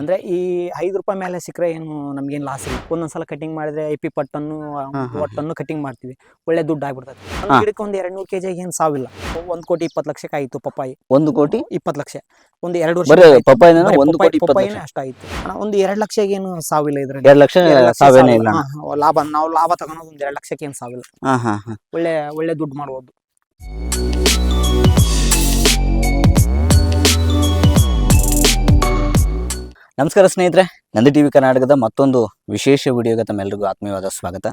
ಅಂದ್ರೆ ಈ ಐದು ರೂಪಾಯಿ ಮೇಲೆ ಸಿಕ್ಕರೆ ಏನು ನಮ್ಗೇನು ಲಾಸ್ ಇಲ್ಲ. ಒಂದೊಂದ್ಸಲ ಕಟಿಂಗ್ ಮಾಡಿದ್ರೆ ಐಪಿ ಪಟ್ಟನ್ನು. ಒಟ್ಟನ್ನು ಕಟಿಂಗ್ ಮಾಡ್ತೀವಿ. ಒಳ್ಳೆ ದುಡ್ಡು ಆಗ್ಬಿಡ್ತದೆ. ಗಿಡಕ್ಕೆ ಒಂದು ಎರಡು ನೂರು ಕೆಜಿ ಏನು ಸಾವಿಲ್ಲ. ಒಂದ್ ಕೋಟಿ ಇಪ್ಪತ್ತು ಲಕ್ಷಕ್ಕೆ ಆಯ್ತು ಪಪ್ಪಾಯಿ. ಒಂದು ಕೋಟಿ? ಇಪ್ಪತ್ತು ಲಕ್ಷ. ಒಂದು ಎರಡು ವರ್ಷ ಒಂದು ಕೋಟಿ ಪಪ್ಪಾಯಿನೇ ಲಕ್ಷ. ಅಷ್ಟಾಯ್ತು ಅಣ್ಣ, ಒಂದು ಎರಡು ಲಕ್ಷಕ್ಕೆ ಏನು ಸಾವಿಲ್ಲ ಇದ್ರಲ್ಲಿ. ಎರಡು ಲಕ್ಷ ಸಾವಿಲ್ಲ. ಲಾಭ ನಾವು ಲಾಭ ತಗೊಳೋದು ಒಂದು ಎರಡು ಲಕ್ಷಕ್ಕೆ ಏನು ಸಾವಿಲ್ಲ. ಒಳ್ಳೆ ಒಳ್ಳೆ ದುಡ್ಡು ಮಾಡ್ಬೋದು. ನಮಸ್ಕಾರ ಸ್ನೇಹಿತರೆ, ನಂದಿ ಟಿವಿ ಕರ್ನಾಟಕದ ಮತ್ತೊಂದು ವಿಶೇಷ ವಿಡಿಯೋಗೆ ತಮ್ಮೆಲ್ಲರಿಗೂ ಆತ್ಮೀಯವಾದ ಸ್ವಾಗತ.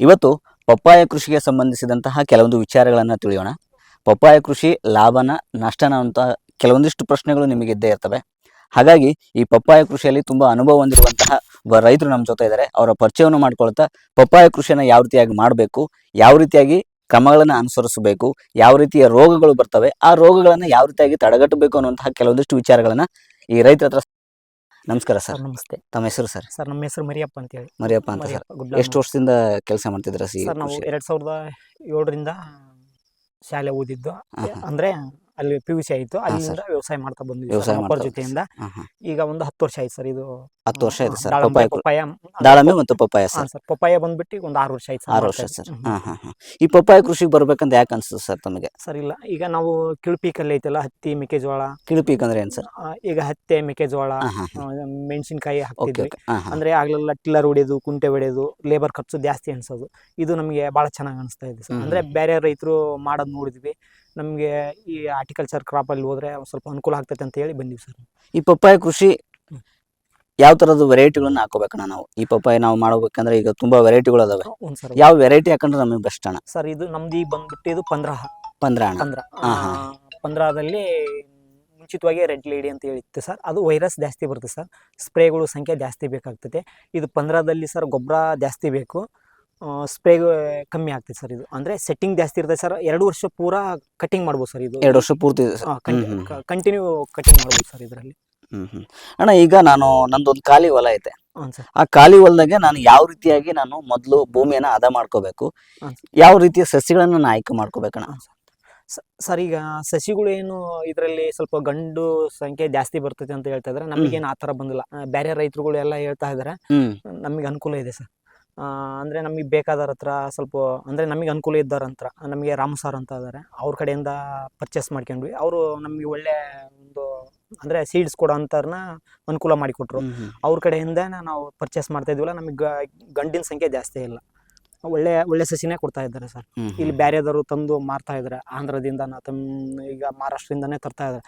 ಇವತ್ತು ಪಪ್ಪಾಯ ಕೃಷಿಗೆ ಸಂಬಂಧಿಸಿದಂತಹ ಕೆಲವೊಂದು ವಿಚಾರಗಳನ್ನು ತಿಳಿಯೋಣ. ಪಪ್ಪಾಯ ಕೃಷಿ ಲಾಭನ ನಷ್ಟನ ಅಂತ ಕೆಲವೊಂದಿಷ್ಟು ಪ್ರಶ್ನೆಗಳು ನಿಮಗೆ ಇದ್ದೇ ಇರ್ತವೆ. ಹಾಗಾಗಿ ಈ ಪಪ್ಪಾಯ ಕೃಷಿಯಲ್ಲಿ ತುಂಬಾ ಅನುಭವ ಹೊಂದಿರುವಂತಹ ರೈತರು ನಮ್ಮ ಜೊತೆ ಇದ್ದಾರೆ ಅವರ ಪರಿಚಯವನ್ನು ಮಾಡ್ಕೊಳ್ತಾ ಪಪ್ಪಾಯ ಕೃಷಿಯನ್ನು ಯಾವ ರೀತಿಯಾಗಿ ಮಾಡಬೇಕು, ಯಾವ ರೀತಿಯಾಗಿ ಕ್ರಮಗಳನ್ನು ಅನುಸರಿಸಬೇಕು, ಯಾವ ರೀತಿಯ ರೋಗಗಳು ಬರ್ತವೆ, ಆ ರೋಗಗಳನ್ನು ಯಾವ ರೀತಿಯಾಗಿ ತಡೆಗಟ್ಟಬೇಕು ಅನ್ನುವಂತಹ ಕೆಲವೊಂದಿಷ್ಟು ವಿಚಾರಗಳನ್ನು ಈ ರೈತರ ಹತ್ರ ನಮಸ್ಕಾರ ಸರ್ ಸರ್. ನಮಸ್ತೆ. ತಮ್ಮ ಹೆಸರು ಸರ್? ಸರ್ ನಮ್ಮ ಹೆಸರು ಮರಿಯಪ್ಪ ಅಂತ ಹೇಳಿ ಮರಿಯಪ್ಪ ಅಂತ ಸರ್. ಮರಿಯಪ್ಪ ಗುಡ್ಲ ಎಷ್ಟು ವರ್ಷದಿಂದ ಕೆಲಸ ಮಾಡ್ತಿದ್ರ ಸಿ ಸರ್ ನಾವು ಎರಡು ಸಾವಿರದ ಏಳರಿಂದ ಶಾಲೆ ಓದಿದ್ದು. ಅಂದ್ರೆ ಅಲ್ಲಿ ಪಿ ಯು ಸಿ ಆಯ್ತು. ಅಲ್ಲಿಂದ ವ್ಯವಸಾಯ ಮಾಡ್ತಾ ಬಂದ್ವಿ ವ್ಯವಸಾಯ ಅಪ್ಪರ ಜೊತೆಯಿಂದ. ಈಗ ಒಂದು ಹತ್ತು ವರ್ಷ ಆಯ್ತು ಸರ್ ಇದು ಹತ್ತು ವರ್ಷ ಆಯ್ತು ಸರ್ ಪಪ್ಪಾಯ ಪಪ್ಪಾಯ. ದಾಳಂಬೆ ಮತ್ತು ಪಪ್ಪಾಯ ಸರ್. ಸರ್ ಪಪ್ಪಾಯ ಬಂದ್ಬಿಟ್ಟು ಒಂದು ಆರು ವರ್ಷ ಆಯ್ತು ಆರು ವರ್ಷ ಸರ್. ಈ ಪಪ್ಪಾಯ ಕೃಷಿಗೆ ಬರ್ಬೇಕಂತ ಯಾಕೆ ಅನ್ಸುತ್ತೆ ಸರ್ ತಮಗೆ? ಸರ್ ಇಲ್ಲ. ಈಗ ನಾವು ಕಿಳುಪೀಕಲ್ಲಿ ಐತಲ್ಲ ಹತ್ತಿ ಮೆಕ್ಕೆಜೋಳ. ಕಿಳುಪೀಕ್ ಅಂದ್ರೆ ಏನ್ ಸರ್? ಈಗ ಹತ್ತಿ ಮೆಕ್ಕೆಜೋಳ ಮೆಣಸಿನಕಾಯಿ ಹಾಕಿದ್ವಿ ಹಾಕ್ತಿದ್ವಿ ಅಂದ್ರೆ ಆಗ್ಲೆಲ್ಲ ಟಿಲ್ಲರ್ ಹೊಡೆಯೋದು ಕುಂಟೆ ಹೊಡೆಯೋದು ಲೇಬರ್ ಖರ್ಚು ಜಾಸ್ತಿ ಅನ್ಸೋದು. ಇದು ನಮಗೆ ಭಾಳ ಚೆನ್ನಾಗಿ ಅನಿಸ್ತಾ ಇದೆ ಸರ್. ಅಂದ್ರೆ ಬೇರೆ ರೈತರು ಮಾಡೋದು ನೋಡಿದ್ವಿ. ನಮಗೆ ಈ ಆರ್ಟಿಕಲ್ಚರ್ ಕ್ರಾಪ್ ಅಲ್ಲಿ ಹೋದ್ರೆ ಸ್ವಲ್ಪ ಅನುಕೂಲ ಆಗ್ತೈತೆ ಅಂತ ಹೇಳಿ ಬಂದಿವಿ ಸರ್. ಈ ಪಪ್ಪಾಯ ಕೃಷಿ ಯಾವ ತರದ ವೆರೈಟಿಗಳನ್ನ ಹಾಕೋಬೇಕಣ್ಣ ನಾವು? ಈ ಪಪ್ಪಾಯ ನಾವು ಮಾಡ್ಬೇಕಂದ್ರೆ ಈಗ ತುಂಬಾ ವೆರೈಟಿಗಳು ಅದಾವೆ. ಸರ್ ಯಾವ ವೆರೈಟಿ ಹಾಕೊಂಡ್ರೆ ನಮಗೆ ಬೆಸ್ಟ್ ಅಣ್ಣ? ಸರ್ ಇದು ನಮ್ದು ಈಗ ಬಂದ್ಬಿಟ್ಟು ಇದು ಪಂದ್ರ. ಪಂದ್ರ ಅಣ್ಣ? ಪಂದ್ರ. ಹಾ, ಹಾ. ಪಂದ್ರದಲ್ಲಿ ಮುಂಚಿತವಾಗಿ ರೆಡ್ ಲೇಡಿ ಅಂತ ಹೇಳಿತ್ತು ಸರ್. ಅದು ವೈರಸ್ ಜಾಸ್ತಿ ಬರುತ್ತೆ ಸರ್. ಸ್ಪ್ರೇಗಳು ಸಂಖ್ಯೆ ಜಾಸ್ತಿ ಬೇಕಾಗ್ತದೆ ಇದು ಪಂದ್ರದಲ್ಲಿ ಸರ್ ಗೊಬ್ಬರ ಜಾಸ್ತಿ ಬೇಕು. ಸ್ಪ್ರೇ ಕಮ್ಮಿ ಆಗ್ತದೆ ಸರ್ ಇದು. ಅಂದ್ರೆ ಸೆಟ್ಟಿಂಗ್ ಜಾಸ್ತಿ ಇರ್ತದೆ ಸರ್ ಎರಡು ವರ್ಷ ಪೂರಾ ಕಟಿಂಗ್ ಮಾಡ್ಬೋದು ಸರ್ ಇದು. ಎರಡು ವರ್ಷ ಪೂರ್ತಿ. ಕಂಟಿನ್ಯೂ ಕಟಿಂಗ್ ಮಾಡ್ಬೋದು ಸರ್ ಇದರಲ್ಲಿ. ಹ್ಮ್ ಹ್ಮ್. ಅಣ್ಣ ಈಗ ನಾನು ನಂದೊಂದು ಖಾಲಿ ಹೊಲ ಐತೆ. ಆ ಖಾಲಿ ಹೊಲದಾಗೆ ನಾನು ಯಾವ ರೀತಿಯಾಗಿ ನಾನು ಮೊದಲು ಭೂಮಿಯನ್ನ ಹದ ಮಾಡ್ಕೋಬೇಕು ಯಾವ ರೀತಿಯ ಸಸಿಗಳನ್ನು ನಾನು ಆಯ್ಕೆ ಮಾಡ್ಕೋಬೇಕಣ್ಣ ಸರ್ ಈಗ ಸಸಿಗಳು ಏನು ಇದರಲ್ಲಿ ಸ್ವಲ್ಪ ಗಂಡು ಸಂಖ್ಯೆ ಜಾಸ್ತಿ ಬರ್ತೈತೆ ಅಂತ ಹೇಳ್ತಾ ಇದ್ರೆ. ನಮಗೇನು ಆ ಥರ ಬಂದಿಲ್ಲ. ಬೇರೆ ರೈತರುಗಳು ಎಲ್ಲ ಹೇಳ್ತಾ ಇದ್ದಾರೆ ನಮಗೆ ಅನುಕೂಲ ಇದೆ ಸರ್ ಅಂದರೆ ನಮಗೆ ಬೇಕಾದವ್ರ ಹತ್ರ ಸ್ವಲ್ಪ ಅಂದರೆ ನಮಗೆ ಅನುಕೂಲ ಇದ್ದವ್ರ ಹತ್ರ ನಮಗೆ ರಾಮ್ ಸಾರ್ ಅಂತ ಇದ್ದಾರೆ ಅವ್ರ ಕಡೆಯಿಂದ ಪರ್ಚೇಸ್ ಮಾಡ್ಕೊಂಡ್ವಿ. ಅವರು ನಮಗೆ ಒಳ್ಳೆ ಒಂದು ಅಂದರೆ ಸೀಡ್ಸ್ ಕೊಡೋ ಅಂಥವ್ರನ್ನ ಅನುಕೂಲ ಮಾಡಿಕೊಟ್ರು. ಅವ್ರ ಕಡೆಯಿಂದ ನಾವು ಪರ್ಚೇಸ್ ಮಾಡ್ತಾ ಇದೀವಲ್ಲ ನಮಗೆ ಗಂಡಿನ ಸಂಖ್ಯೆ ಜಾಸ್ತಿ ಇಲ್ಲ. ಒಳ್ಳೆ ಒಳ್ಳೆ ಸಸಿನೇ ಕೊಡ್ತಾ ಇದ್ದಾರೆ ಸರ್. ಇಲ್ಲಿ ಬ್ಯಾರೆದವರು ಬೇರೆದವರು ತಂದು ಮಾರ್ತಾ ಇದ್ದಾರೆ ಆಂಧ್ರದಿಂದ ತಮ್ಮ ಈಗ ಮಹಾರಾಷ್ಟ್ರದಿಂದನೇ ತರ್ತಾ ಇದ್ದಾರೆ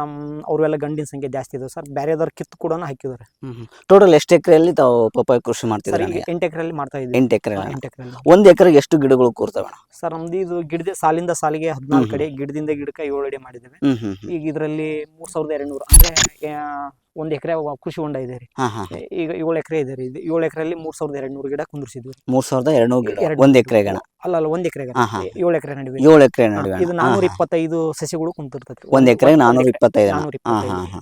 ನಮ್ಮ ಅವ್ರವೆಲ್ಲ ಗಂಡಿನ ಸಂಖ್ಯೆ ಜಾಸ್ತಿ ಇದೆ ಸರ್. ಬೇರೆದವ್ರು ಕಿತ್ತು ಕೂಡ ಹಾಕಿದ್ದಾರೆ. ಟೋಟಲ್ ಎಷ್ಟು ಎಕರೆಯಲ್ಲಿ ತಾವು ಪಪ್ಪಾಯ ಕೃಷಿ ಮಾಡ್ತಿದ್ದಾರೆ ಮಾಡ್ತಿದ್ರೆ ಈಗ ಎಂಟು ಎಕರೆಯಲ್ಲಿ ಮಾಡ್ತಾ ಇದ್ದೀವಿ. ಎಂಟು ಎಕರೆ ಎಂಟು ಎಕರೆಯಲ್ಲಿ. ಒಂದ್ ಎಕರೆಗೆ ಎಷ್ಟು ಗಿಡಗಳು ಕೂರ್ತವೆ ಸರ್ ನಮ್ದು ಇದು ಗಿಡದ ಸಾಲಿಂದ ಸಾಲಿಗೆ ಹದಿನಾಲ್ಕು ಅಡಿ ಕಡೆ ಗಿಡದಿಂದ ಗಿಡಕ್ಕೆ ಏಳು ಅಡಿ ಮಾಡಿದ್ದೇವೆ. ಈಗ ಇದರಲ್ಲಿ ಮೂರ್ ಸಾವಿರದ ಎರಡು ನೂರು ಅಂದ್ರೆ ಒಂದು ಎಕರೆ ಕೃಷಿ ಹೊಂಡ ಇದೆ ರೀ. ಈಗ ಏಳು ಎಕರೆ ಇದೆ ರೀ. ಏಳು ಎಕರೆಯಲ್ಲಿ ಮೂರ್ ಸಾವಿರದ ಎರಡು ನೂರು ಗಿಡ ಕುಂದಿಸಿದ್ವಿ ಮೂರ್ ಸಾವಿರದ ಎರಡ್ನೂರು ಗಿಡ. ಒಂದು ಎಕರೆಗೆ ಅಣ್ಣ ಅಲ್ಲ ಅಲ್ಲ ಒಂದ್ ಹಾ. ಏಳು ಎಕರೆ ನಡುವೆ. ಏಳು ಎಕರೆ ನಡುವೆ ಇದು. ನಾನೂರ. ಇಪ್ಪತ್ತೈದು ಸಸಿಗಳು ಕುಂತಿರ್ತೈತಿ. ಒಂದು ಎಕರೆ ನಾನೂರ ಇಪ್ಪತ್ತೈದು ಹಾ ಇಪ್ಪತ್ತೈದು. ಹಾ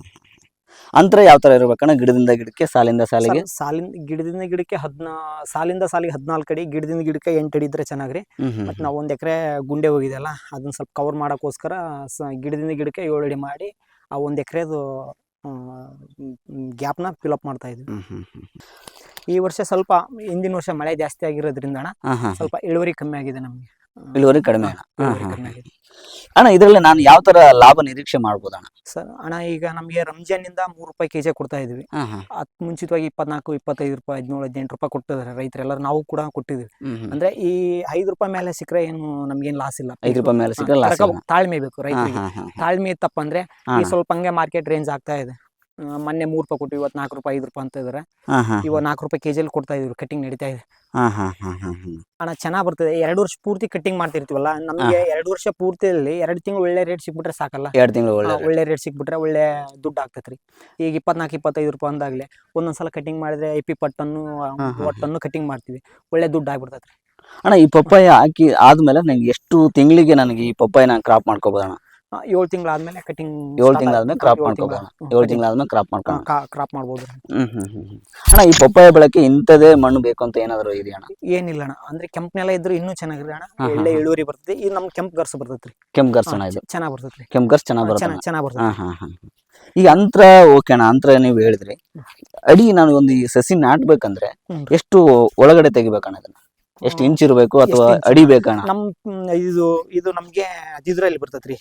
ಅಂತರ ಯಾವ ತರ ಇರ್ಬೇಕಣ್ಣ ಗಿಡದಿಂದ ಗಿಡಕ್ಕೆ ಸಾಲಿಂದ ಸಾಲಿಗೆ? ಸಾಲಿಂದ ಗಿಡದಿಂದ ಗಿಡಕ್ಕೆ ಹದ್ನಾ ಸಾಲಿಂದ ಸಾಲಿಗೆ ಹದಿನಾಲ್ಕು ಅಡಿ ಗಿಡದಿಂದ ಗಿಡಕ್ಕೆ ಎಂಟು ಅಡಿ ಇದ್ರೆ ಚೆನ್ನಾಗ್ರಿ. ಹ್ಮ್ ಹ್ಮ್ ಮತ್ತು ನಾವು ಒಂದು ಎಕರೆ ಗುಂಡೆ ಹೋಗಿದೆಯಲ್ಲ ಅದನ್ನ ಸ್ವಲ್ಪ ಕವರ್ ಮಾಡೋಕ್ಕೋಸ್ಕರ ಸ ಗಿಡದಿಂದ ಗಿಡಕ್ಕೆ ಏಳು ಅಡಿ ಮಾಡಿ ಆ ಒಂದು ಎಕರೆದು ಗ್ಯಾಪ್ನ ಅಪ್ ಮಾಡ್ತಾ ಇದ್ವಿ. ಹ್ಮ್ ಹ್ಮ್ ಹ್ಮ್. ಈ ವರ್ಷ ಸ್ವಲ್ಪ ಹಿಂದಿನ ವರ್ಷ ಮಳೆ ಜಾಸ್ತಿ ಆಗಿರೋದ್ರಿಂದ ಅಣ್ಣ ಸ್ವಲ್ಪ ಇಳುವರಿ ಕಮ್ಮಿ ಆಗಿದೆ ನಮಗೆ. ಇಳುವರಿ ಕಡಿಮೆ. ಅಣ್ಣ ಇದ್ರಲ್ಲಿ ನಾನು ಯಾವ ತರ ಲಾಭ ನಿರೀಕ್ಷೆ ಮಾಡ್ಬೋದಣ್ಣ? ಸರ್ ಅಣ್ಣ ಈಗ ನಮಗೆ ರಂಜಾನಿಂದ ಮೂರು ರೂಪಾಯಿ ಕೆಜಿ ಕೊಡ್ತಾ ಇದ್ವಿ. ಅತ್ ಮುಂಚಿತವಾಗಿ ಇಪ್ಪತ್ನಾಲ್ಕು ಇಪ್ಪತ್ತೈದು ರೂಪಾಯಿ ಹದಿನೇಳು ಹದಿನೆಂಟು ರೂಪಾಯಿ ಕೊಟ್ಟಿದ್ದಾರೆ ರೈತರೆಲ್ಲರೂ. ನಾವು ಕೂಡ ಕೊಟ್ಟಿದ್ವಿ. ಅಂದ್ರೆ ಈ ಐದು ರೂಪಾಯಿ ಮೇಲೆ ಸಿಕ್ಕರೆ ಏನು ನಮ್ಗೇನು ಲಾಸ್ ಇಲ್ಲ. ಐದು ರೂಪಾಯಿ ಮೇಲೆ ಸಿಕ್ಕರೆ ತಾಳ್ಮೆ ಬೇಕು ರೈತರಿಗೆ. ತಾಳ್ಮೆ ಇತ್ತಪ್ಪ ಅಂದ್ರೆ ಈ ಸ್ವಲ್ಪ ಹಂಗೆ ಮಾರ್ಕೆಟ್ ರೇಂಜ್ ಆಗ್ತಾ ಇದೆ. ಮೊನ್ನೆ ಮೂರು ರೂಪಾಯಿ ಕೊಟ್ಟು ಇವತ್ತು ನಾಲ್ಕು ರೂಪಾಯಿ ಐದು ರೂಪಾಯಿ ಅಂತ ಇದಾರೆ. ಇವಾಗ ನಾಲ್ಕು ರೂಪಾಯಿ ಕೆಜಿಯಲ್ಲಿ ಕೊಡ್ತಾ ಇದ್ರು ಕಟಿಂಗ್ ನಡೀತಾ ಇದೆ. ಹಣ ಚೆನ್ನಾಗಿ ಬರ್ತದೆ. ಎರಡು ವರ್ಷ ಪೂರ್ತಿ ಕಟಿಂಗ್ ಮಾಡ್ತಿರ್ತೀವಲ್ಲ ನಮಗೆ ಎರಡು ವರ್ಷ ಪೂರ್ತಿಯಲ್ಲಿ ಎರಡು ತಿಂಗಳು ಒಳ್ಳೆ ರೇಟ್ ಸಿಕ್ಬಿಟ್ರೆ ಸಾಕಲ್ಲ? ಎರಡು ತಿಂಗಳು ಒಳ್ಳೆ ಒಳ್ಳೆ ರೇಟ್ ಸಿಕ್ಬಿಟ್ರೆ ಒಳ್ಳೆ ದುಡ್ಡು ಆಗ್ತೈತ್ರಿ. ಈಗ ಇಪ್ಪತ್ನಾಲ್ಕು ಇಪ್ಪತ್ತೈದು ರೂಪಾಯಿ ಅಂದಾಗಲೇ ಒಂದೊಂದ್ಸಲ ಕಟಿಂಗ್ ಮಾಡಿದ್ರೆ ಇಪ್ಪಿ ಪಟ್ಟನ್ನು. ಒಟ್ಟನ್ನು ಕಟಿಂಗ್ ಮಾಡ್ತೀವಿ. ಒಳ್ಳೆ ದುಡ್ಡು ಆಗ್ಬಿಡ್ತೈತ್ರಿ. ಅಣ್ಣ ಈ ಪಪ್ಪಾಯ ಹಾಕಿ ಆದ್ಮೇಲೆ ನನಗೆ ಎಷ್ಟು ತಿಂಗಳಿಗೆ ನನಗೆ ಈ ಪಪ್ಪಾಯ ನಾನು ಕ್ರಾಪ್ ಮಾಡ್ಕೋಬೋದಣ್ಣ? ಏಳು ತಿಂಗಳಾದ್ಮೇಲೆ ಕಟಿಂಗ್ ಏಳು ತಿಂಗಳಾದ್ಮೇಲೆ ಕ್ರಾಪ್ ಮಾಡ್ಕೋಬೋಣ ಏಳು ತಿಂಗಳಾದ್ಮೇಲೆ. ಕ್ರಾಪ್ ಮಾಡ್ಕೊಂಡು ಕ್ರಾಪ್ ಮಾಡ್ಬೋದು. ಹ್ಮ್ ಹ್ಮ್ ಹ್ಮ್. ಅಣ್ಣ ಈ ಪಪ್ಪಾಯ ಬೆಳಕ್ಕೆ ಇಂಥದೇ ಮಣ್ಣು ಬೇಕು ಅಂತ ಏನಾದ್ರು ಇದೆಯಾ ಅಣ್ಣ? ಏನಿಲ್ಲ ಅಣ್ಣ. ಅಂದ್ರೆ ಕೆಂಪ್ ನೆಲ ಇದ್ರು ಇನ್ನೂ ಚೆನ್ನಾಗಿರಿ ಅಣ್ಣ. ಒಳ್ಳೆ ಇಳುವರಿ ಬರ್ತದೆ. ಇದು ನಮ್ ಕೆಂಪ್ ಗರ್ಸು ಬರ್ತೈತ್ರಿ. ಕೆಂಪ್ ಗರ್ಸ ಇದು. ಚೆನ್ನಾಗಿ ಬರ್ತೈತ್ರಿ. ಕೆಂಪ್ ಗರ್ಸ್ ಚೆನ್ನಾಗಿ ಬರ್ತದೆ ಚೆನ್ನಾಗಿ ಬರ್ತದೆ ಹಾ ಹಾ ಈಗ ಅಂತರ ಓಕೆ ಅಣ್ಣ ಅಂತರ ನೀವು ಹೇಳಿದ್ರಿ. ಅಡಿ ನಾನು ಒಂದು ಈ ಸಸಿ ನಾಟ್ಬೇಕಂದ್ರೆ ಎಷ್ಟು ಒಳಗಡೆ ತೆಗಿಬೇಕಣ್ಣ ಅದನ್ನ ಎಷ್ಟು ಇಂಚ್ ಇರಬೇಕು ಅಥವಾ ಅಡಿ ಬೇಕಣ್ಣ ನಮ್ ಇದು ಇದು ನಮ್ಗೆ ಇದ್ರಲ್ಲಿ ಬರ್ತೈತ್ರಿ.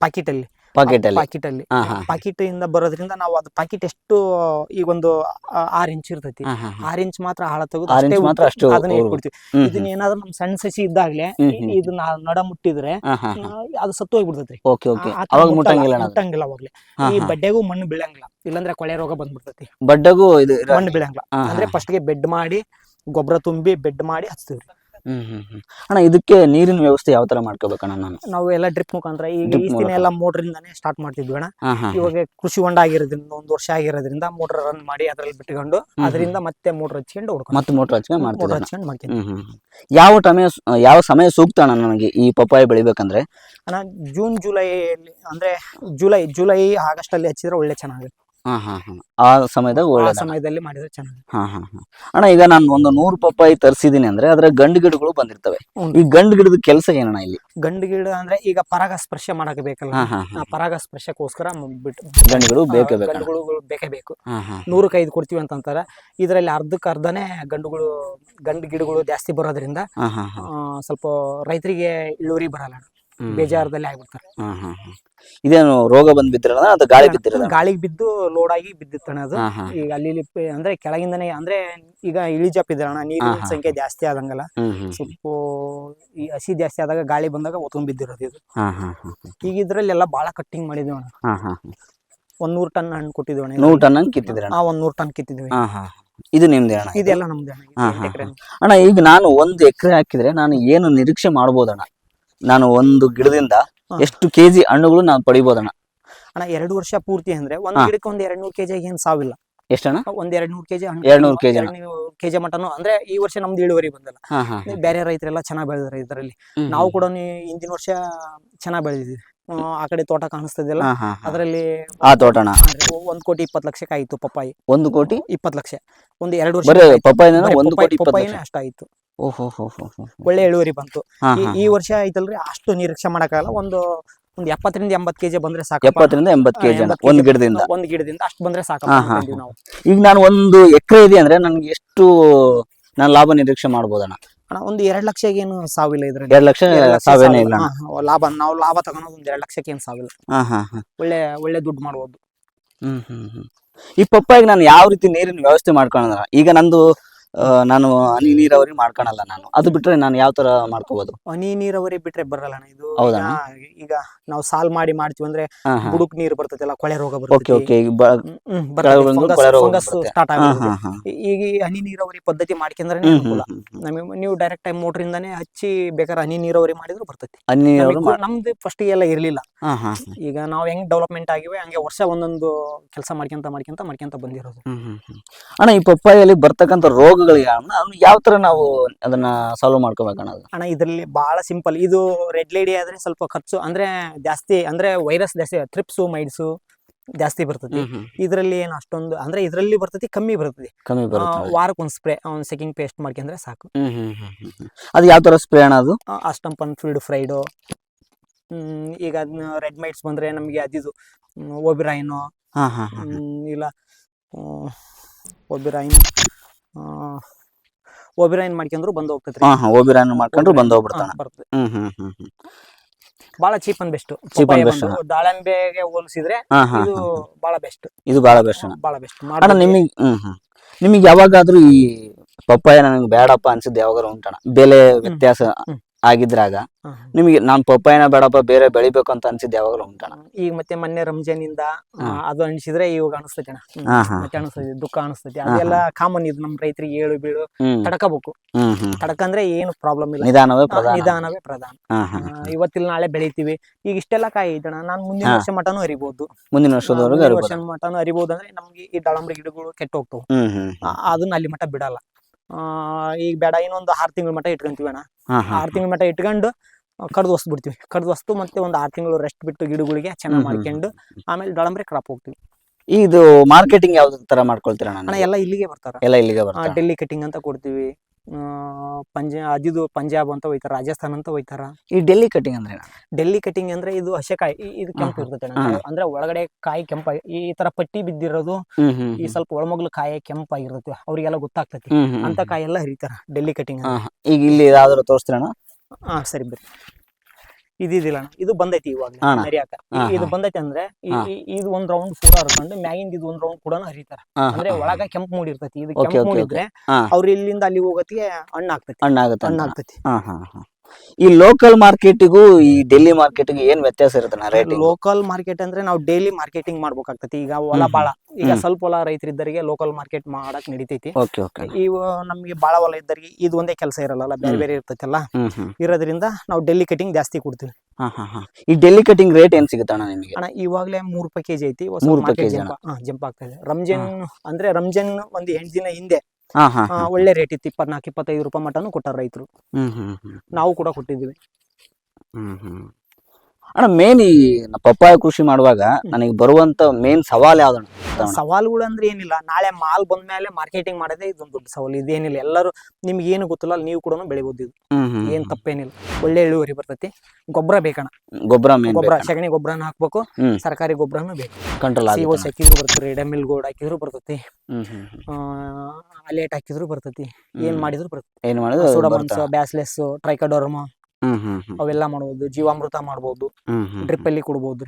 ಪಾಕಿಟ್ ಅಲ್ಲಿ ಪಾಕೆಟ್ ಅಲ್ಲಿ ಪಾಕಿಟ್ ಅಲ್ಲಿ. ಪಾಕಿಟ್ ಇಂದ ಬರೋದ್ರಿಂದ ನಾವು ಅದು ಪಾಕಿಟ್ ಎಷ್ಟು ಈಗ ಒಂದು ಆರ್ ಇಂಚ್ ಇರ್ತೈತಿ. ಆರ್ ಇಂಚ್ ಮಾತ್ರ ಹಾಳ ತೆಗೆದು ಮಾತ್ರ ಅಷ್ಟು ಅದನ್ನ. ಇಟ್ಬಿಡ್ತೀವಿ ಇದನ್ನ ಏನಾದ್ರೂ ನಮ್ ಸಣ್ಣ ಸಸಿ ಇದ್ದಾಗ್ಲೇ ಇದನ್ನ ನಡ ಮುಟ್ಟಿದ್ರೆ ಅದು ಸತ್ತು ಹೋಗ್ಬಿಡ್ತೈತ್ರಿ. ಮುಟ್ಟಂಗಿಲ್ಲ ಅವಾಗ್ಲೇ. ಈ ಬಡ್ಡೆಗೂ ಮಣ್ಣು ಬೀಳಂಗಿಲ್ಲ. ಇಲ್ಲಾಂದ್ರೆ ಕೊಳೆ ರೋಗ ಬಂದ್ಬಿಡ್ತೈತಿ. ಬಡ್ಡೆಗೂ ಇದು ಮಣ್ಣು ಬೀಳಂಗಿಲ್ಲ. ಅಂದ್ರೆ. ಫಸ್ಟ್ಗೆ ಬೆಡ್ ಮಾಡಿ ಗೊಬ್ಬರ ತುಂಬಿ ಬೆಡ್ ಮಾಡಿ ಹಚ್ತೀವಿ ಹ್ಮ್ ಹ್ಮ್ ಹ್ಮ್. ಅಣ್ಣ ಇದಕ್ಕೆ ನೀರಿನ ವ್ಯವಸ್ಥೆ ಯಾವ ತರ ಮಾಡ್ಕೋಬೇಕಣ್ಣ ನಾನು? ನಾವು ಎಲ್ಲ ಡ್ರಿಪ್ ಮುಖಾಂತರ ಈಗ Drip ಈ ದಿನ ಮೂಲಕ. ಎಲ್ಲ ಮೋಟ್ರಿಂದಾನೇ ಸ್ಟಾರ್ಟ್ ಮಾಡ್ತಿದ್ವಿ ಅಣ್ಣ. ಹಾ ಹಾ ಇವಾಗ ಕೃಷಿ ಹೊಂಡ ಆಗಿರೋದ್ರಿಂದ ಒಂದು ವರ್ಷ ಆಗಿರೋದ್ರಿಂದ ಮೋಟರ್ ರನ್ ಮಾಡಿ ಅದ್ರಲ್ಲಿ ಬಿಟ್ಕೊಂಡು ಅದರಿಂದ ಮತ್ತೆ ಮೋಟರ್ ಹಚ್ಕೊಂಡು ಹೊಡ್ಕೊಂಡು ಮತ್ತೆ ಮೋಟರ್ ಹಚ್ಕೊಂಡು ಮೋಟರ್ ಮಾಡ್ತಿದ್ದೆ ಹಚ್ಕೊಂಡು ಮಾಡ್ತೀನಿ ಹ್ಮ್ ಹ್ಮ್ ಹ್ಮ್. ಯಾವ ಸಮಯ ಯಾವ ಸಮಯ ಸೂಕ್ತ ಅಣ್ಣ ನನಗೆ ಈ ಪಪ್ಪಾಯಿ ಬೆಳಿಬೇಕಂದ್ರೆ? ಅಣ್ಣ ಜೂನ್ ಜುಲೈ ಅಂದ್ರೆ ಜುಲೈ ಜುಲೈ ಆಗಸ್ಟ್ ಅಲ್ಲಿ ಹಚ್ಚಿದ್ರೆ ಒಳ್ಳೆ ಚೆನ್ನಾಗುತ್ತೆ ಹಾ ಹಾ ಹಾ. ಆ ಸಮಯದಾಗ ಆ ಒಳ್ಳೆ ಸಮಯದಲ್ಲಿ ಮಾಡಿದ್ರೆ ಚೆನ್ನಾಗಿ ಹಾ ಹಾ ಹಾ. ಅಣ್ಣ ಈಗ ನಾನು ಒಂದು ನೂರು ಪಪ್ಪಾಯಿ ತರಿಸಿದೀನಿ ಅಂದ್ರೆ ಅದ್ರ ಗಂಡು ಗಿಡಗಳು ಬಂದಿರ್ತವೆ. ಹ್ಞೂ. ಈ ಗಂಡು ಗಿಡದ ಕೆಲಸ ಏನಣ್ಣ ಇಲ್ಲಿ? ಗಂಡು ಗಿಡ ಅಂದ್ರೆ ಈಗ ಪರಾಗ ಸ್ಪರ್ಶ ಮಾಡಕ್ ಬೇಕಲ್ಲ. ಹಾ ಹಾ ಹಾ. ಆ ಪರಾಗ ಸ್ಪರ್ಶಕ್ಕೋಸ್ಕರ ಮ್- ಬಿಟ್ಟು ಗಂಡುಗಳು ಬೇಕೇ ಬೇಕಣ್ಣ. ಗಂಡುಗಳು ಬೇಕೇ ಬೇಕು. ಹಾ ಹಾ. ನೂರಕ್ಕೆ ಐದು ಕೊಡ್ತೀವಿ ಅಂತಂತಾರೆ. ಇದರಲ್ಲಿ ಅರ್ಧಕ್ಕೆ ಅರ್ಧನೇ ಗಂಡುಗಳು ಗಂಡು ಗಿಡಗಳು ಜಾಸ್ತಿ ಬರೋದ್ರಿಂದ ಹಾ ಹಾ ಹಾ. ಆ, ಸ್ವಲ್ಪ ರೈತರಿಗೆ ಇಳುವರಿ ಬರಲ್ಲ. ಬೇಜಾರದಲ್ಲಿ ಆಗ್ಬಿಡ್ತಾರೆ. ಹಾ ಹಾ ಹಾ ಇದೇನು ರೋಗ ಬಂದ್ ಬಿದ್ದಿರೋದ ಅದು ಗಾಳಿ ಬಿದ್ದಿರೋದ? ಗಾಳಿಗೆ ಬಿದ್ದು ಲೋಡ್ ಆಗಿ ಬಿದ್ದಿತ್ತಣ್ಣ ಅದು. ಹಾ ಹಾ. ಈಗ ಅಲ್ಲಿ ಇಲ್ಲಿ ಪೆ- ಅಂದ್ರೆ ಕೆಳಗಿಂದನೇ ಅಂದ್ರೆ ಈಗ ಇಳಿಜಪ್ ಇದ್ರಣ್ಣ ನೀರಿನ ಹಾ, ಹಾ. ಸಂಖ್ಯೆ ಜಾಸ್ತಿ ಆದಂಗಲ್ಲ. ಹ್ಮ್ ಹ್ಮ್ ಸ್ವಲ್ಪ ಈ ಹಸಿ ಜಾಸ್ತಿ ಆದಾಗ ಗಾಳಿ ಬಂದಾಗ ಒತ್ಕೊಂಡ್ ಬಿದ್ದಿರೋದು ಇದು. ಹಾ ಹಾ ಹಾ ಈಗ ಇದ್ರಲ್ಲೆಲ್ಲ ಬಾಳ ಕಟ್ಟಿಂಗ್ ಮಾಡಿದ್ವಿ ಅಣ್ಣ ಹಾ ಹಾ. ಒಂದ್ ನೂರ್ ಟನ್ ಹಣ್ಣು ಕೊಟ್ಟಿದ್ವಿ ಅಣ್ಣ ನೂರು ಟನ್ ಹಂಗ್ ಕಿತ್ತಿದ್ರಣ್ಣ? ಆ ಒಂದ್ ನೂರ್ ಟನ್ ಕಿತ್ತಿದ್ವಿ. ಹಾ ಹಾ ಇದು ನಿಮ್ದೇ ಅಣ್ಣ? ಇದು? ಇದೆಲ್ಲ ನಮ್ದೇ ಅಣ್ಣ ಇದು ಹಾ, ಎಂಟ್ ಹಾ, ಎಕ್ರೆ. ಅಣ್ಣ ಈಗ ನಾನು ಒಂದ್ ಎಕರೆ ಹಾಕಿದ್ರೆ ನಾನು ಏನು ನಿರೀಕ್ಷೆ ಮಾಡ್ಬೋದಣ್ಣ? ನಾನು ಒಂದು ಗಿಡದಿಂದ. ಎಷ್ಟು ಕೆಜಿ ಹಣ್ಣುಗಳು ನಾನು ಪಡಿಬೋದಣ್ಣ? ಅಣ್ಣ ಎರಡು ವರ್ಷ ಪೂರ್ತಿ ಅಂದ್ರೆ ಒಂದ್ ಹಾ. ಗಿಡಕ್ಕೆ ಒಂದ್ ಎರಡ್ ನೂರ್ ಕೆಜಿ ಏನ್ ಸಾವಿಲ್ಲ. ಎಷ್ಟಣ್ಣ? ಒಂದ್ ಎರಡ್ ನೂರ್ ಕೆಜಿ ಎರಡ್ ನೂರ್ kg ನ? ಕೆಜಿ ಮಟನು ಅಂದ್ರೆ ಈ ವರ್ಷ ನಮ್ದು ಇಳುವರಿ ಬಂದಲ್ಲ. ಹಾ ಹಾ. ಬೇರೆ ರೈತರೆಲ್ಲ ಚೆನ್ನಾಗಿ ಬೆಳೆದಾರೆ ಇದರಲ್ಲಿ. ಹ್ಮ್, ನಾವು. ಕೂಡ ಹಿಂದಿನ ವರ್ಷ ಚೆನ್ನಾಗಿ ಬೆಳೆದಿದ್ವಿ ಆ, ಆ ಕಡೆ ತೋಟ ಕಾಣಿಸ್ತದಿಲ್ಲ. ಹಾ ಹಾ ಹಾ. ಅದರಲ್ಲಿ ಆ ತೋಟಣ ಒಂದ್ ಕೋಟಿ ಇಪ್ಪತ್ತು ಲಕ್ಷಕ್ಕೆ ಆಯ್ತು ಪಪ್ಪಾಯಿ. ಒಂದು ಕೋಟಿ? ಇಪ್ಪತ್ತು ಲಕ್ಷ. ಒಂದ್ ಎರಡು ವರ್ಷ ಬರೀ ಆಯ್ತು. ಪಪ್ಪಾಯಿನ ಒಂದು ಪಪ್ಪಾಯಿ- ಕೋಟಿ ಪಪ್ಪಾಯಿನೇ ಅಷ್ಟಾಯ್ತು. ಓಹೋ ಹೋ ಹೋ ಹೋ ಒಳ್ಳೆ ಇಳುವರಿ ಬಂತು. ಈ- ಈ ವರ್ಷ ಐತಲ್ರಿ ಅಷ್ಟು ನಿರೀಕ್ಷೆ ಮಾಡಕ್ಕಾಗಲ್ಲ. ಒಂದು ಒಂದ್ ಎಪ್ಪತ್ತರಿಂದ ಎಂಬತ್ ಕೆಜಿ ಬಂದ್ರೆ ಸಾಕು ಎಪ್ಪತ್ತರಿಂದ ಎಂಬತ್ತು ಕೆಜಿ ಒಂದ್ ಗಿಡದಿಂದ. ಒಂದ್ ಗಿಡದಿಂದ ಅಷ್ಟು ಬಂದ್ರೆ ಸಾಕು ಹಾ, ಹಾ, ಅನ್ಕೊಂಡಿವಿ ನಾವು. ಈಗ ನಾನು ಒಂದು ಎಕರೆ ಇದೆ ಅಂದ್ರೆ ನನ್ಗೆ ಎಷ್ಟು ನಾನು ಲಾಭ ನಿರೀಕ್ಷೆ ಮಾಡ್ಬೋದಣ್ಣ? ಅಣ್ಣ ಒಂದು ಎರಡ್ ಲಕ್ಷಕ್ಕೆ ಏನು ಸಾವಿಲ್ಲ ಇದ್ರಲ್ಲಿ. ಎರಡ್ ಲಕ್ಷ ಎರಡ್ ಲಕ್ಷ ಸಾವಿರ ಸಾವಿಲ್ಲ. ಇಲ್ಲ. ಹಾ, ಹಾ, ಲಾಭ ನಾವು ಲಾಭ ತಗೊಳೋದು ಒಂದ್ ಎರಡ್ ಲಕ್ಷಕ್ಕೆ ಏನು ಸಾವಿಲ್ಲ. ಹಾ ಹಾ ಹಾ. ಒಳ್ಳೆ ಒಳ್ಳೆ ದುಡ್ಡು ಮಾಡ್ಬೋದು. ಹ್ಮ್ ಹ್ಮ್ ಹ್ಮ್. ಈ ಪಪ್ಪಾಯಿಗೆ ನಾನು ಯಾವ ರೀತಿ ನೀರಿನ ವ್ಯವಸ್ಥೆ ಮಾಡ್ಕೊಳ್ಳೋಣ ಈಗ ನಂದು ನಾನು ಹನಿ ನೀರಾವರಿ ಮಾಡ್ಕೊಳಲ್ಲ ನಾನು. ಅದು ಬಿಟ್ರೆ ನಾನು ಯಾವ ತರ ಮಾಡ್ಕೋಬಹುದು ಹನಿ ನೀರಾವರಿ ಬಿಟ್ರೆ ಬರಲ್ಲ ಅಣ್ಣ ಇದು? ಈಗ- ಈಗ ನಾವು ಸಾಲ್ ಮಾಡಿ ಮಾಡ್ತೀವಿ ಅಂದ್ರೆ ಹಾ ಹಾ. ಬುಡುಕ್ ನೀರು ಬರ್ತೈತಲ್ಲ ಕೊಳೆ ರೋಗ ಓಕೆ ಕೊಳೆ ರೋಗ ಫಂಗಸ್ ಬರುತ್ತೆ. ಸ್ಟಾರ್ಟ್ ಹಾ ಆಗುತ್ತೆ ಹಾ ಹಾ. ಈಗ ಈ ಹನಿ ನೀರಾವರಿ ಪದ್ಧತಿ ಮಾಡ್ಕೊಂಡ್ರೆ ಹ್ಮ್ ಅನುಕೂಲ. ಹ್ಮ್ ಹ್ಮ್. ನಮಗೆ ನೀವು ಡೈರೆಕ್ಟ್ ಆಗಿ ಮೋಟರ್ ಇಂದಾನೆ ಹಚ್ಚಿ ಬೇಕಾದ್ರೆ ಹನಿ ನೀರಾವರಿ ಮಾಡಿದ್ರು ಬರ್ತೈತಿ. ಹನಿ ನೀರಾವರಿ ನಮಿಗ್ ಮಾಡ್- ನಮ್ದು ಫಸ್ಟ್ ಎಲ್ಲ ಇರ್ಲಿಲ್ಲ. ಹಾ ಹಾ ಈಗ ನಾವು ಹೆಂಗ್ ಡೆವಲಪ್ಮೆಂಟ್ ಆಗಿವೆ ಹಂಗೆ ವರ್ಷ ಒಂದೊಂದು ಕೆಲಸ ಮಾಡ್ಕೊಂತ ಮಾಡ್ಕೊಂತ ಮಾಡ್ಕೊಂತ ಬಂದಿರೋದು. ಹ್ಮ್ ಹ್ಮ್ ಹ್ಮ್. ಅಣ್ಣ ಈ ಪಪ್ಪಾಯಲ್ಲಿ ಬರ್ತಕ್ಕಂಥ ರೋಗಗಳು ಯಾವ ತರ ನಾವು ಅದನ್ನ ಸಾಲ್ವ್ ಮಾಡ್ಕೋಬೇಕಣ್ಣ ಅದು ಅಣ್ಣ ಇದರಲ್ಲಿ ಬಹಳ ಸಿಂಪಲ್ ಇದು ರೆಡ್ ಲೇಡಿ ಆದ್ರೆ ಸ್ವಲ್ಪ ಖರ್ಚು ಅಂದ್ರೆ ಜಾಸ್ತಿ ಅಂದ್ರೆ ವೈರಸ್ ಜಾಸ್ತಿ ಥ್ರಿಪ್ಸು ಮೈಡ್ಸು ಜಾಸ್ತಿ ಬರ್ತದೆ. ಇದರಲ್ಲಿ ಏನು ಅಷ್ಟೊಂದು ಅಂದ್ರೆ ಇದರಲ್ಲಿ ಬರ್ತದೆ ಕಮ್ಮಿ ಬರ್ತದೆ. ಕಮ್ಮಿ ಬರುತ್ತೆ ವಾರಕ್ಕೆ ಒಂದು ಸ್ಪ್ರೇ ಒಂದ್ ಸೆಕಿಂಗ್ ಪೇಸ್ಟ್ ಮಾಡ್ಕೊಂಡ್ರೆ ಸಾಕು. ಹ್ಮ್ ಹ್ಮ್ ಹ್ಮ್ ಹ್ಮ್ ಹ್ಮ್. ಅದು ಯಾವ ತರ ಸ್ಪ್ರೇ ಅಣ್ಣ ಅದು? ಅಷ್ಟಂಪನ್ ಫೀಲ್ಡ್ ಫ್ರೈಡು ಈಗ ರೆಡ್ ಮೈಟ್ಸ್ ಬಂದ್ರೆ ನಮಗೆ ಅದಿದು ಒಬಿರೈನು ಹಾ ಹಾ ಹಾ ಇಲ್ಲ ಒಬಿರೈನ್ ಒಬಿರೈನ್ ಮಾಡ್ಕೊಂಡ್ರು ಬಂದು ಹೋಗ್ತೈತ್ರಿ ಹಾ ಹಾ ಓಬಿರಾನ್ ಮಾಡ್ಕೊಂಡ್ರು ಬಂದ್ ಹೋಗ್ಬಿಡ್ತಾನ. ಬರ್ತದೆ. ಹ್ಮ್ ಹ್ಮ್ ಹ್ಮ್ ಹ್ಮ್. ಬಹಳ cheap and best. Cheap and best ದಾಳಂಬೆಗೆ ಹೋಲಿಸಿದ್ರೆ ಹಾ ಹಾ ಇದು ಹಾ. ಬಹಳ ಬೆಸ್ಟ್. ಇದು ಬಹಳ ಬೆಸ್ಟ್. ಬಹಳ ಬೆಸ್ಟ್. ಅಣ್ಣ ನಿಮಗೆ ಹ್ಮ್ ಹ್ಮ್. ನಿಮಗೆ ಯಾವಾಗಾದ್ರೂ ಈ ಪಪ್ಪಾಯ ನನಗೆ ಬೇಡಪ್ಪ ಅನ್ಸಿದ್ದು ಯಾವಾಗಾರು ಉಂಟಣ ಬೆಲೆ ವ್ಯತ್ಯಾಸ ಹ್ಮ್. ಆಗಿದ್ರಾಗ ನಿಮಗೆ ನಾನ್ ಪಪ್ಪಾಯನ ಬೇಡಪ್ಪ ಬೇರೆ ಬೆಳಿಬೇಕು ಅಂತ ಅನ್ಸಿದ್ ಯಾವಾಗಲೂ ಉಂಟಣ ಈಗ ಮತ್ತೆ ಮೊನ್ನೆ ರಂಜಾನ್ ಇಂದ ಅದು ಅನಿಸಿದ್ರೆ ಇವಾಗ ಅನಿಸ್ತೈತೆ ಅಣ್ಣ. ಮತ್ತೆ ಅನಿಸ್ತೈತಿ ದುಃಖ ಅನಿಸ್ತೈತಿ. ಅದೆಲ್ಲ ಕಾಮನ್ ಇದು ನಮ್ ರೈತರಿಗೆ ಏಳು ಬೀಳು ತಡಕಬೇಕು. ತಡಕಂದ್ರೆ ಏನು ಪ್ರಾಬ್ಲಮ್ ಇಲ್ಲ. ನಿಧಾನವೇ ನಿಧಾನವೇ ಪ್ರಧಾನ. ಇವತ್ತಿಲ್ಲ ನಾಳೆ ಬೆಳಿತೀವಿ. ಈಗ ಇಷ್ಟೆಲ್ಲ ಕಾಯಿ ಐತಣ ನಾನು ಮುಂದಿನ ವರ್ಷ ಮಟನು ಹರಿಬಹುದು ಮುಂದಿನ ವರ್ಷದವರೆಗೂ ವರ್ಷ ಮಟನು ಹರಿಬಹುದು ಅಂದ್ರೆ ನಮ್ಗೆ ಈ ದಾಳಂಬ್ರಿ ಗಿಡಗಳು ಕೆಟ್ಟ ಹೋಗ್ತಾವ. ಅದನ್ನ ಅಲ್ಲಿ ಮಠ ಬಿಡಲ್ಲ. ಈಗ ಬೇಡ ಇನ್ನೊಂದು ಆರು ತಿಂಗಳ ಮಟ್ಟ ಇಟ್ಕೊಂತೀವಿ ಅಣ್ಣ ಆರ್ ತಿಂಗಳ ಮಟ್ಟ ಇಟ್ಕೊಂಡು ಕಡ್ದು ವಸ್ತು ಬಿಡ್ತೀವಿ. ಕಡ್ದು ವಸ್ತು ಮತ್ತೆ ಒಂದು ಆರು ತಿಂಗಳು ರೆಸ್ಟ್ ಬಿಟ್ಟು ಗಿಡಗಳಿಗೆ ಚೆನ್ನಾಗಿ. ಮಾಡ್ಕೊಂಡು ಆಮೇಲೆ ದಾಳಂಬ್ರೆ ಕ್ರಾಪ್ ಹೋಗ್ತೀವಿ. ಇದು ಮಾರ್ಕೆಟಿಂಗ್ ಯಾವ್ದು ತರ ಮಾಡ್ಕೊಳ್ತೀರಾ ಅಣ್ಣ ಎಲ್ಲ ಇಲ್ಲಿಗೆ ಬರ್ತಾರ. ಎಲ್ಲ ಇಲ್ಲಿಗೆ ಬರ್ತಾರೆ ಡೆಲ್ಲಿ ಕಟಿಂಗ್ ಅಂತ ಕೊಡ್ತೀವಿ. ಪಂಜಾ ಅದಿದು ಪಂಜಾಬ್ ಅಂತ ಹೋಯ್ತಾರ ರಾಜಸ್ಥಾನ್ ಅಂತ ಹೋಯ್ತಾರ ಈ ಡೆಲ್ಲಿ ಕಟಿಂಗ್ ಅಂದ್ರೆ ಡೆಲ್ಲಿ ಕಟಿಂಗ್ ಅಂದ್ರೆ ಇದು ಹಸೆಕಾಯಿ ಇದು ಕೆಂಪು ಇರ್ತದೆ ಇರ್ತೈತೆ. ಅಂದ್ರೆ ಒಳಗಡೆ ಕಾಯಿ ಕೆಂಪ ಈ ತರ ಪಟ್ಟಿ ಬಿದ್ದಿರೋದು ಈ ಸ್ವಲ್ಪ ಒಳಮಗ್ಲು ಕಾಯಿ ಕೆಂಪಾಗಿರ್ತೈತಿ ಅವ್ರಿಗೆಲ್ಲ ಗೊತ್ತಾಗ್ತೈತಿ. ಅಂತ ಕಾಯಿ ಎಲ್ಲ ಹರಿತಾರ ಡೆಲ್ಲಿ ಕಟಿಂಗ್. ಈಗ ಇಲ್ಲಿ ಯಾವ್ದಾದ್ರು ತೋರಿಸ್ತೀರಣ ಹಾ ಸರಿ ಬರ್ರಿ ಇದಿದಿಲ್ಲ ಇದು ಬಂದೈತಿ ಇವಾಗ ಹರಿಯಾಕ ಅಣ್ಣ. ಮರಿಯಾಕ ಹಾ, ಇದು ಹಾ. ಬಂದೈತಿ ಅಂದ್ರೆ ಈ- ಹಾ. ಈ- ಇದು ಒಂದ್ ರೌಂಡ್ ಕೂಡ ಹರ್ಕೊಂಡು ಮ್ಯಾಗಿಂದ ಇದು ಒಂದ್ ರೌಂಡ್ ಕೂಡ ಹರಿತಾರ ಅಂದ್ರೆ ಒಳಗ ಕೆಂಪು ಮೂಡಿರ್ತೈತಿ ಇದು Okay, ಕೆಂಪು okay, ಹಾ. ಅವ್ರ ಇಲ್ಲಿಂದ ಅಲ್ಲಿ ಹೋಗತ್ತಿಗೆ ಹಣ್ಣು ಆಗ್ತೈತಿ ಹಣ್ಣಾಗುತ್ತೆ ಹಣ್ಣು ಅಂತ. ಆಗ್ತೈತಿ ಹಾ ಹಾ ಹಾ ಈ ಲೋಕಲ್ ಮಾರ್ಕೆಟಿಗೂ ಈ ಡೆಲ್ಲಿ ಮಾರ್ಕೆಟಿಗೂ ಏನ್ ವ್ಯತ್ಯಾಸ ಇರುತ್ತೆ ರೇಟಿಂಗ್ ಲೋಕಲ್ ಮಾರ್ಕೆಟ್ ಅಂದ್ರೆ ನಾವು ಡೈಲಿ ಮಾರ್ಕೆಟಿಂಗ್ ಮಾಡ್ಬೇಕಾಗ್ತತಿ. ಈಗ ಹೊಲ ಬಾಳ ಈಗ ಸ್ವಲ್ಪ ಹೊಲ ರೈತರಿದ್ದರಿಗೆ ಲೋಕಲ್ ಮಾರ್ಕೆಟ್ ಮಾಡಕ್ ನಡಿತೈತಿ. ಓಕೆ ಓಕೆ ಇವು ನಮ್ಗೆ ಬಾಳ ಹೊಲ ಇದ್ದರಿಗೆ ಇದು ಒಂದೇ ಕೆಲಸ ಇರಲ್ಲ ಬೇರೆ. ಬೇರೆ ಇರ್ತೈತಲ್ಲ? ಇರೋದ್ರಿಂದ ನಾವು ಡೆಲ್ಲಿ ಕಟಿಂಗ್ ಜಾಸ್ತಿ ಕೊಡ್ತೀವಿ. ಈ ಡೆಲ್ಲಿ ಕಟಿಂಗ್ ರೇಟ್ ಏನ್ ಸಿಗುತ್ತೆ ಅಣ್ಣ ನಿಮಗೆ? ಅಣ್ಣ ಇವಾಗ್ಲೇ ಮೂರ್ ರೂಪಾಯಿ ಕೆಜಿ ಐತಿ ಮೂರ್ ರೂಪಾಯಿ ಜಂಪ್ ಆಗ್ತದೆ ಆಗ್ತಾ ಇದೆ. ರಂಜಾನ್ ಅಂದ್ರೆ ರಂಜಾನ್ ಒಂದ್ ಎಂಟ್ ದಿನ ಹಿಂದೆ ಒಳ್ಳೆ ರೇಟ್ ಇತ್ತು ಇಪ್ಪತ್ನಾಲ್ಕು ಇಪ್ಪತ್ತೈದು ರೂಪಾಯಿ ಮಟನು ಕೊಟ್ಟಾರ ರೈತರು. ಹ್ಮ್ ಹ್ಮ್ ಹ್ಮ್. ನಾವು ಕೂಡ ಕೊಟ್ಟಿದ್ದೀವಿ. ಹ್ಮ್ ಹ್ಮ್. ಅಣ್ಣ ಮೇನ್ ಈ ಪಪ್ಪಾಯ ಕೃಷಿ ಮಾಡುವಾಗ ನನಗೆ ಬರುವಂತ ಮೇನ್ ಸವಾಲ್ ಯಾವ್ದಣ್ಣ? ಸವಾಲುಗಳು ಅಂದ್ರೆ ಏನಿಲ್ಲ. ನಾಳೆ ಮಾಲ್ ಬಂದ ಮೇಲೆ ಮಾರ್ಕೆಟಿಂಗ್ ಮಾಡೋದೇ ಇದೊಂದು ದೊಡ್ಡ ಸವಾಲು. ಇದೇನಿಲ್ಲ. ಎಲ್ಲರೂ ನಿಮ್ಗೆ ಏನು ಗೊತ್ತಿಲ್ಲ ನೀವು ಕೂಡ ಬೆಳಿಬೋದು ಇದು. ಏನ್ ತಪ್ಪೇನಿಲ್ಲ. ಒಳ್ಳೆ ಇಳುವರಿ ಬರ್ತೈತಿ. ಗೊಬ್ಬರ ಬೇಕಣ್ಣ. ಗೊಬ್ಬರ ಗೊಬ್ಬರ ಸಗಣಿ ಗೊಬ್ಬರನ ಹಾಕ್ಬೇಕು. ಸರ್ಕಾರಿ ಗೊಬ್ಬರನು ಬೇಕು. ಕಂಟ್ರೋಲ್ ಸಿ ಆಗುತ್ತೆ ಹಾಕಿದ್ರು ಬರ್ತೈತಿ ಡೆಮಿಲ್ ಗೋಡ್ ಹಾಕಿದ್ರು ಬರ್ತೈತಿ. ಲೇಟ್. ಅಲೇಟ್ ಹಾಕಿದ್ರು ಬರ್ತೈತಿ. ಏನ್ ಮಾಡಿದ್ರು ಬರ್ತೈತಿ. ಏನ್ ಮಾಡಿದ್ರು ಬ್ಯಾಸ್ಲೆಸ್ ಟ್ರೈಕಡೋರ್ಮ ಅವೆಲ್ಲ ಮಾಡ್ಬೋದು ಜೀವಾಮೃತ ಮಾಡ್ಬೋದು ಡ್ರಿಪ್ ಅಲ್ಲಿ ಕೊಡ್ಬೋದು.